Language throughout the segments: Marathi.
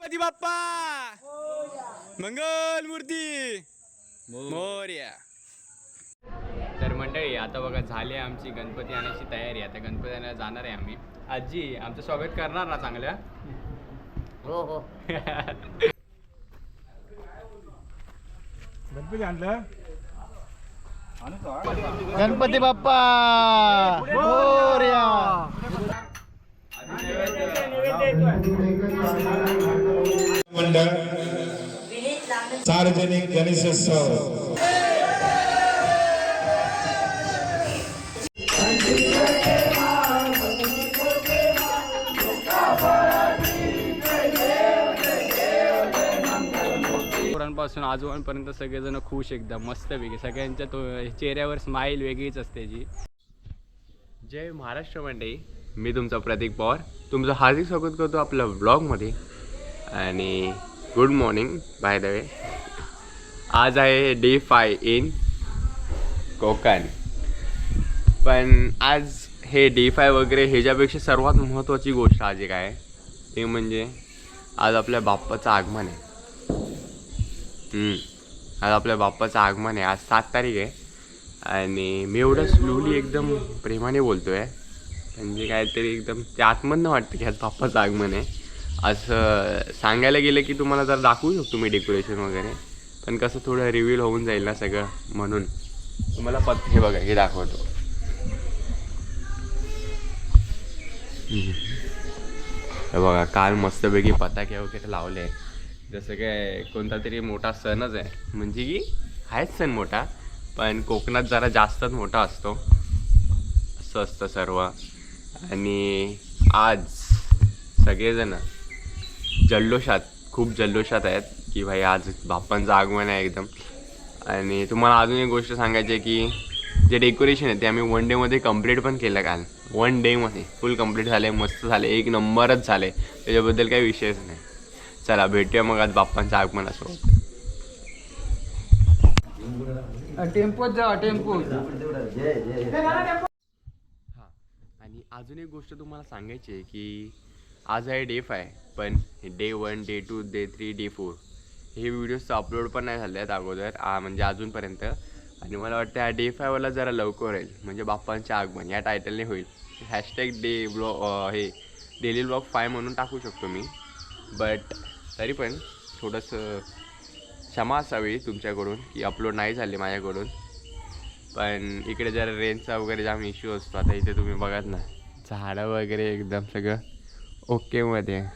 गणपती बाप्पा! मंगल मूर्ती! मोर्या! तर मंडळी आता बघा झाली आहे आमची गणपती आणायची तयारी. आता गणपती आणायला जाणार आहे आम्ही. आजी आमचं स्वागत करणार ना चांगल्या हो हो. गणपती आणलं? गणपती बाप्पा! मोरया! मंडळ सार्वजनिक गणेशोत्सव. पोरांपासून आजोबांपर्यंत सगळेजण खुश एकदम मस्तपैकी. सगळ्यांच्या तो चेहऱ्यावर स्माईल वेगळीच असते जी. जय महाराष्ट्र मंडळी. मी तुमचा प्रतीक पवार. तुमचं हार्दिक स्वागत करतो आपल्या ब्लॉगमध्ये आणि good morning by the way आज आहे डे फाय इन कोकण. पण आज हे डे फाय वगैरे ह्याच्यापेक्षा सर्वात महत्त्वाची गोष्ट आज एक आहे. ते म्हणजे आज आपल्या बाप्पाचं आगमन आहे. आज आपल्या बाप्पाचं आगमन आहे. आज सात तारीख आहे. आणि मी एवढं स्लोली एकदम प्रेमाने बोलतो आहे म्हणजे काहीतरी एकदम ते आतमधनं वाटतं की आज बाप्पाचं आगमन आहे. असं सांगायला गेलं की तुम्हाला जर दाखवू शकतो मी डेकोरेशन वगैरे. पण कसं थोडं रिव्हील होऊन जाईल ना सगळं म्हणून. तुम्हाला पत हे बघा हे दाखवतो. हे बघा काल मस्तपैकी पताके वगैरे लावले. जसं काय कोणता तरी मोठा सणच आहे. म्हणजे की आहेच सण मोठा पण कोकणात जरा जास्तच मोठा असतो. असं असतं सर्व. आणि आज सगळेजण जल्लोषात खूप जल्लोषात आहेत की भाई आज बाप्पांचं आगमन आहे एकदम. आणि तुम्हाला अजून एक गोष्ट सांगायची आहे की जे डेकोरेशन आहे ते आम्ही वन डेमध्ये कंप्लीट पण केलं काल. वन डेमध्ये फुल कंप्लीट झाले मस्त झाले एक नंबरच झाले. त्याच्याबद्दल काही विषयच नाही. चला भेटूया मग आज बाप्पांचं आगमन असो टेम्पोत जा टेम्पो हां. आणि अजून एक गोष्ट तुम्हाला सांगायची आहे की आज आहे डे फाय पण day one day two day three day four हे व्हिडिओज अपलोड पण नाही झाले आहेत अगोदर म्हणजे अजूनपर्यंत. आणि मला वाटतं या डे फायवाला जरा लवकर होईल म्हणजे बाप्पांचे आगमन या टायटलने होईल. हॅशटॅग डे ब्लॉग हे डेली ब्लॉग फाय म्हणून टाकू शकतो मी. बट तरी पण थोडंसं क्षमा असावी तुमच्याकडून की अपलोड नाही झाले माझ्याकडून. पण इकडे जरा रेंजचा वगैरे जाम इश्यू असतो आता इथे तुम्ही बघात ना. झाडं वगैरे एकदम सगळं. ओकेमध्ये मध्ये.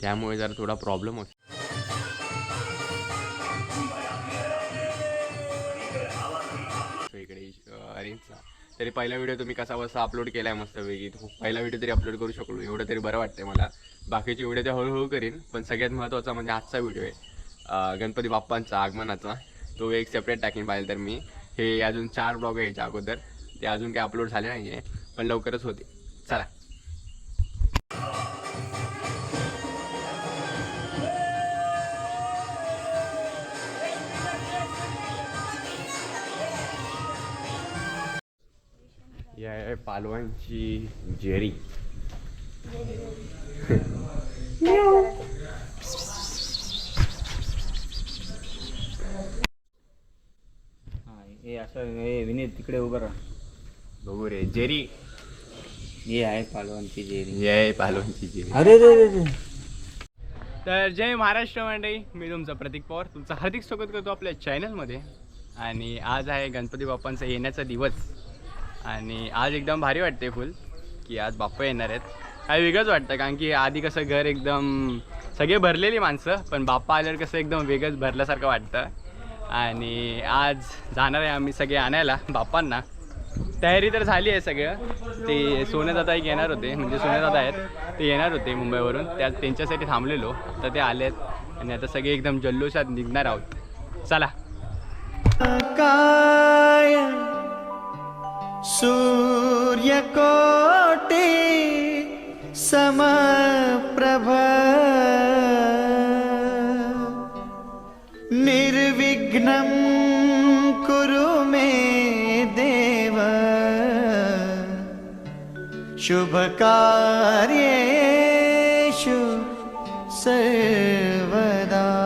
त्यामुळे जरा थोडा प्रॉब्लेम होतो. इकडे अरेंजचा तरी पहिला व्हिडिओ तुम्ही कसा बसा अपलोड केला आहे मस्तपैकी पहिला व्हिडिओ तरी अपलोड करू शकलो. एवढं तरी बरं वाटतंय मला. बाकीचे व्हिडिओ ते हळूहळू करीन पण सगळ्यात महत्त्वाचा म्हणजे आजचा व्हिडिओ आहे गणपती बाप्पांचा आगमनाचा. तो एक सेपरेट टाकीन पाहिजे तर मी. हे अजून चार ब्लॉग यायच्या अगोदर. ते अजून काही अपलोड झाले नाही आहे पण लवकरच होते चला. आहे पालवांची जेरी. हे असं हे विनीत तिकडे उभं राहा. बघू रे जेरी. हे आहे पालवांची जेरी. ही आहे पालवांची जेरी. अरे रे रे रे. तर जय महाराष्ट्र मंडळी मी तुमचा प्रतीक पवार. तुमचं हार्दिक स्वागत करतो आपल्या चॅनलमध्ये आणि आज आहे गणपती बाप्पांचा येण्याचा दिवस. आणि आज एकदम भारी वाटते फुल की आज बाप्पा येणार आहेत. काय वेगळंच वाटतं कारण की आधी कसं घर एकदम सगळे भरलेली माणसं पण बाप्पा आल्यावर कसं एकदम वेगळंच भरल्यासारखं वाटतं. आणि आज जाणार आहे आम्ही सगळे आणायला बाप्पांना. तयारी तर झाली आहे सगळं. ते सोन्यादादा एक येणार होते म्हणजे सोन्यादादा आहेत ते येणार होते मुंबईवरून. त्या त्यांच्यासाठी थांबलेलो तर ते आले आहेत. आणि आता सगळे एकदम जल्लोषात निघणार आहोत. चला. काय? सूर्यकोटि समप्रभ। निर्विघ्नं कुरु मे देव। शुभकार्येषु सर्वदा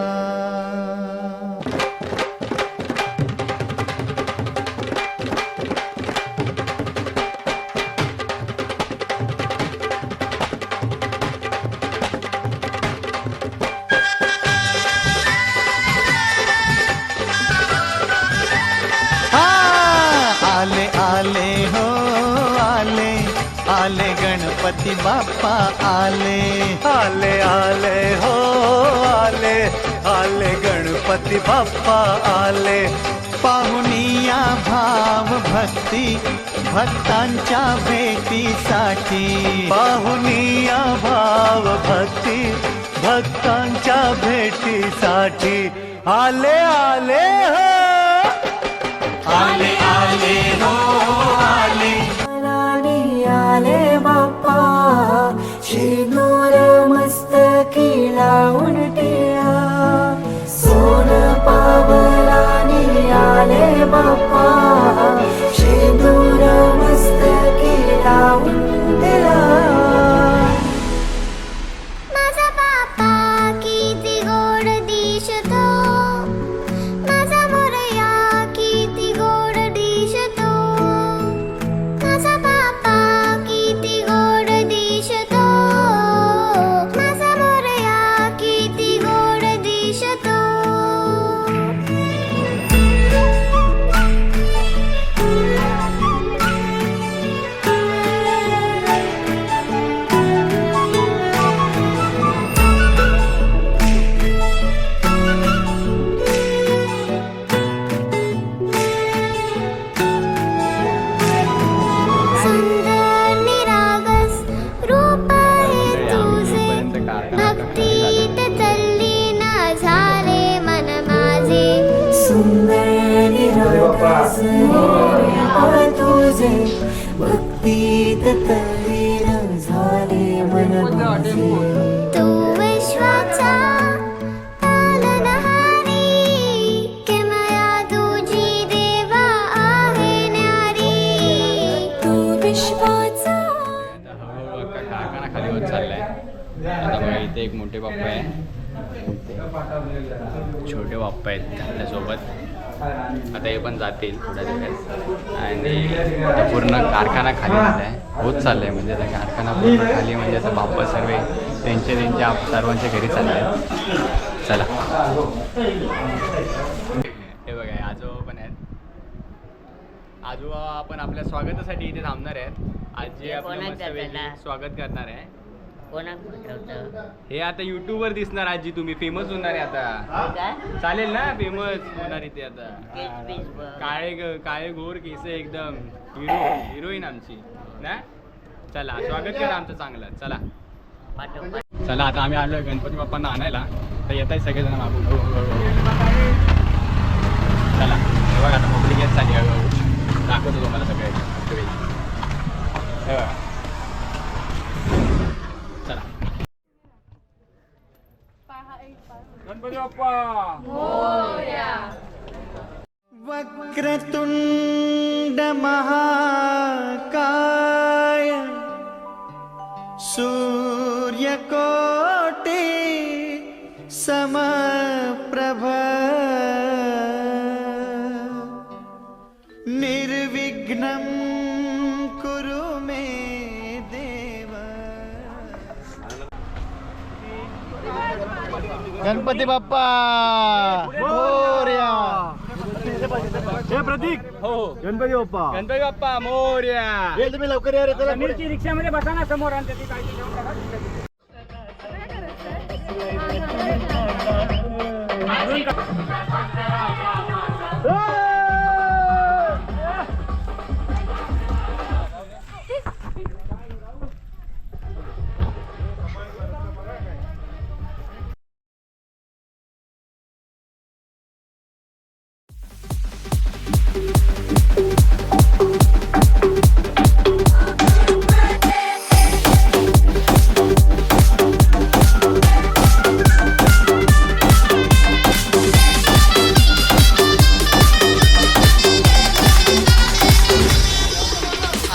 गणपती बाप्पा आले. आले आले हो आले आले गणपती बाप्पा आले. पाहुनिया भाव भक्ती भक्तांच्या भेटीसाठी. पाहुनिया भाव भक्ती भक्तांच्या भेटीसाठी. आले आले हो. आले आले हो आले. आले आले बाप्पा शिनूर मस्तकी लावून टिळा भक्तीत तल्लीन झाले मन माझे तू विश्वाचा पालनहारी किमया तुझी देवा आहे न्यारी. तू विश्वाचा हळूहळू अख्खा कारखाना खाली होत चाललाय आता बघा इथे एक मोठे बाप्पा आहे. छोटे बाप्पा आहेत त्याच्यासोबत आता हे पण जातील थोड्या दिवसात आणि आता पूर्ण कारखाना खाली झाला आहे. होत चाललंय म्हणजे आता कारखाना पूर्ण खाली म्हणजे आता बाप्पा सर्व त्यांच्या त्यांच्या आप- सर्वांच्या घरी चालले आहेत चला. हे बघा आजोबा पण आहेत. आजोबा आपण आपल्या स्वागतासाठी इथे थांबणार आहेत. आज जाताना? स्वागत करणार आहे. कोणाक पाठवतं हे आता YouTube वर दिसणार आजी तुम्ही फेमस होणार आहे आता. काय चालेल ना फेमस होणार इथे आता. केस बीस बघ. काळे ग- काळे घोर केस एकदम. हिरो हिरोईन आमची. ना? चला स्वागत करा आमचं चांगलं. चला. पाठव पाठव. चला आता आम्ही आलो गणपती बाप्पांना आणायला. तर येत आहे सगळेजण मागून. हो, हो, हो. चला हे बघा आता मोकळी घेत चालली हळूहळू दाखवतो तुम्हाला सगळे. हे. बघा. गणपती बाप्पा. वक्रतुंड महाकाय सूर्यकोटि समप्रभ गणपती बाप्पा! मोर्या! हे प्रतीक! हो, हो. गणपती बाप्पा! गणपती बाप्पा मोर्या! हे तुम्ही लवकर या रे मिरची रिक्षामध्ये बसा ना समोर आणि त्याची काळजी घेऊन टाका. अजून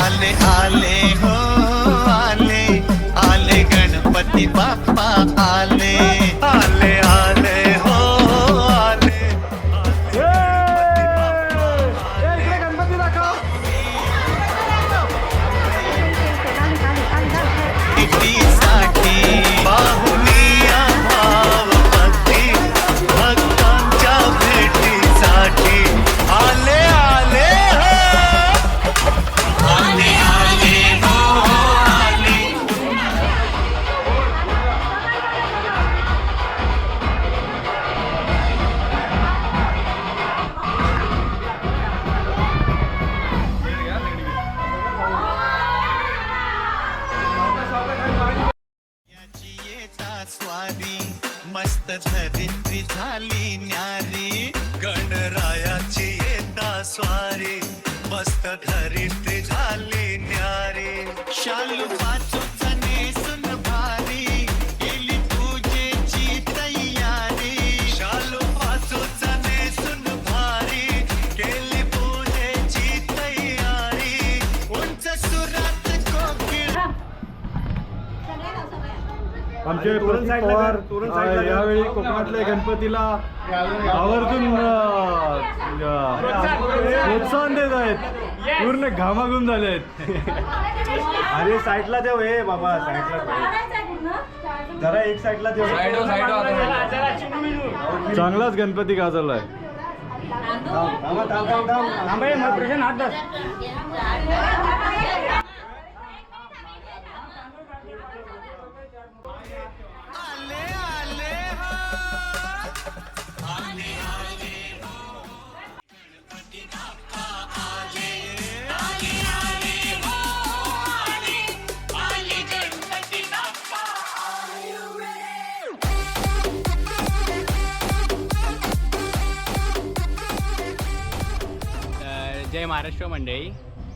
आले आले हो आले. आले गणपती बाप्पा आले. आले आमचे प्रतीक पवार यावेळी कोकणातल्या गणपतीला आवर्जून प्रोत्साहन देत आहेत. पूर्ण घामाघूम झाले आहेत. अरे साईडला देव हे बाबा साईडला जरा एक साईडला देव. चांगलाच गणपती गाजवलाय आले जय महाराष्ट्र मंडळी.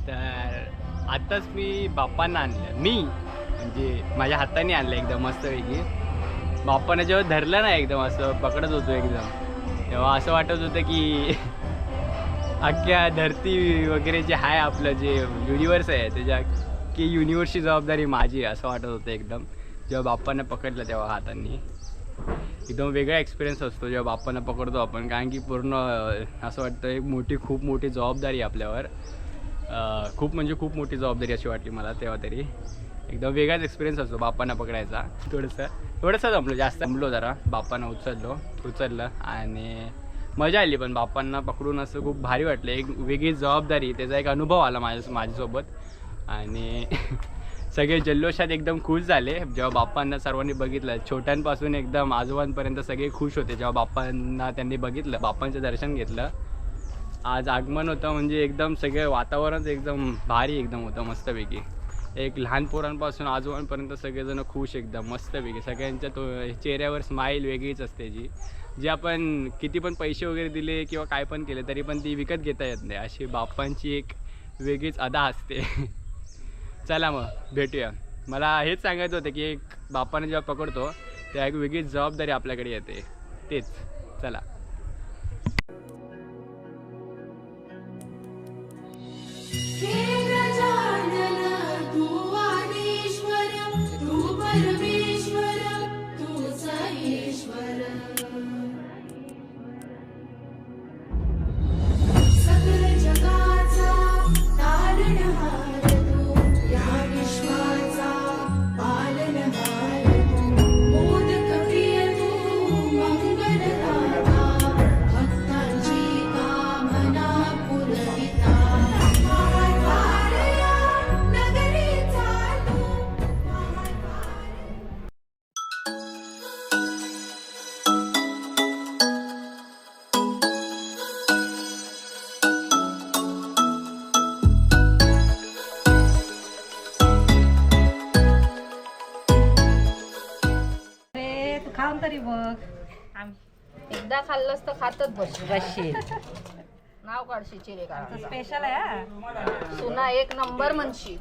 तर आत्ताच मी बाप्पांना आणलं. मी म्हणजे माझ्या हाताने आणलं एकदम मस्तपैकी. बाप्पानं जेव्हा धरलं ना एकदम असं पकडत होतो एकदम तेव्हा असं वाटत होतं की अख्ख्या धरती वगैरे जे आहे आपलं जे युनिवर्स आहे त्याच्या की युनिवर्सची जबाबदारी माझी असं वाटत होतं एकदम. जेव्हा बाप्पानं पकडलं तेव्हा हातांनी. एकदम वेगळा एक्सपिरियन्स असतो जेव्हा बाप्पांना पकडतो आपण. कारण की पूर्ण असं वाटतं एक मोठी खूप मोठी जबाबदारी आपल्यावर. खूप म्हणजे खूप मोठी जबाबदारी अशी वाटली मला तेव्हा तरी. एकदम वेगळाच एक्सपिरियन्स असतो बाप्पांना पकडायचा. थोडंसं थोडंसं जमलो जास्त जमलो जरा. बाप्पांना उचललो उचललं आणि मजा आली पण बाप्पांना पकडून असं खूप भारी वाटलं. एक वेगळी जबाबदारी त्याचा एक अनुभव आला माझ्या माझ्यासोबत. आणि सगळे जल्लोषात एकदम खुश झाले. जेव्हा बाप्पांना सर्वांनी बघितलं छोट्यांपासून एकदम आजोबांपर्यंत सगळे खुश होते जेव्हा बाप्पांना त्यांनी बघितलं बाप्पांचं दर्शन घेतलं. आज आगमन होतं म्हणजे एकदम सगळे वातावरणच एकदम भारी एकदम होतं मस्तपैकी. एक लहान पोरांपासून आजोबांपर्यंत सगळेजण खुश एकदम मस्तपैकी. सगळ्यांच्या तो चेहऱ्यावर स्माईल वेगळीच असते जी. जी आपण किती पण पैसे वगैरे दिले किंवा काय पण केले तरी पण ती विकत घेता येत नाही. अशी बाप्पांची एक वेगळीच अदा असते. चला मग भेटूया. मला हेच सांगायचं होतं की एक बापाने जेव्हा पकडतो तेव्हा एक वेगळी जबाबदारी आपल्याकडे येते. तेच. चला. तू तू तरी बघ एकदा खाल्लंस तर खातच बस. बसशील नाव काढशी चिरे स्पेशल आहे हा. सुना एक नंबर म्हणशी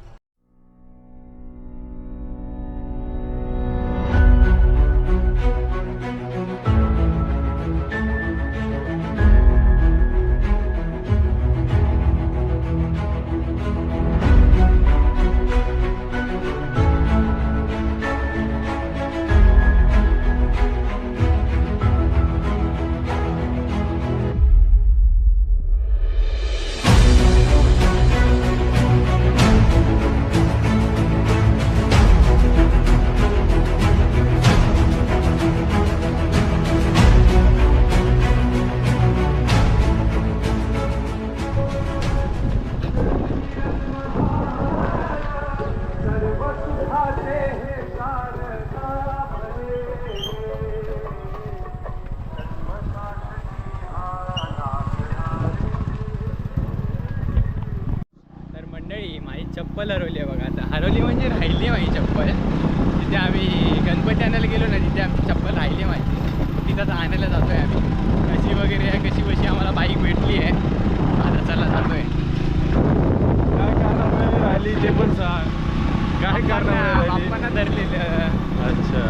अच्छा.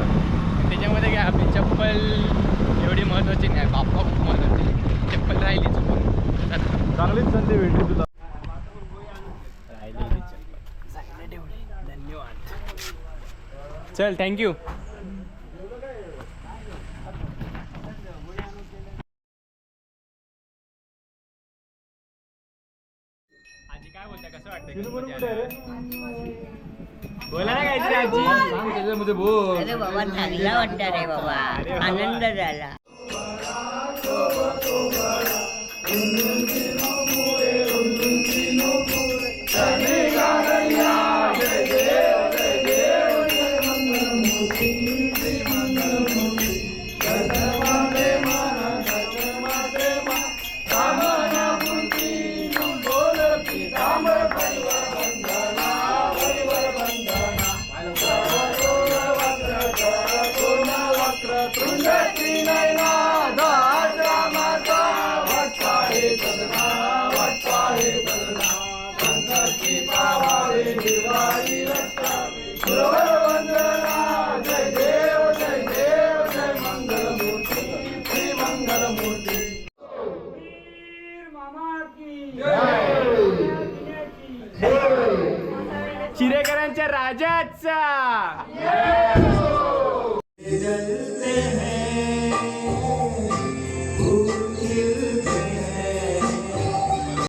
त्याच्यामध्ये काय आपली चप्पल एवढी महत्वाची नाही बाप्पा खूप महत्वाची चप्पल राहिली चुकून. चांगलीच संधी भेटली तुला. राहिलेली चप्पल. धन्यवाद. चल थँक्यू आजी काय बोलता कसं वाटतं गणपती आल्यावर? बोला ना काहीतरी आजी. अरे बाबा चांगला वाटतं रे बाबा. आनंद झाला. चिरेकरांच्या राजाचा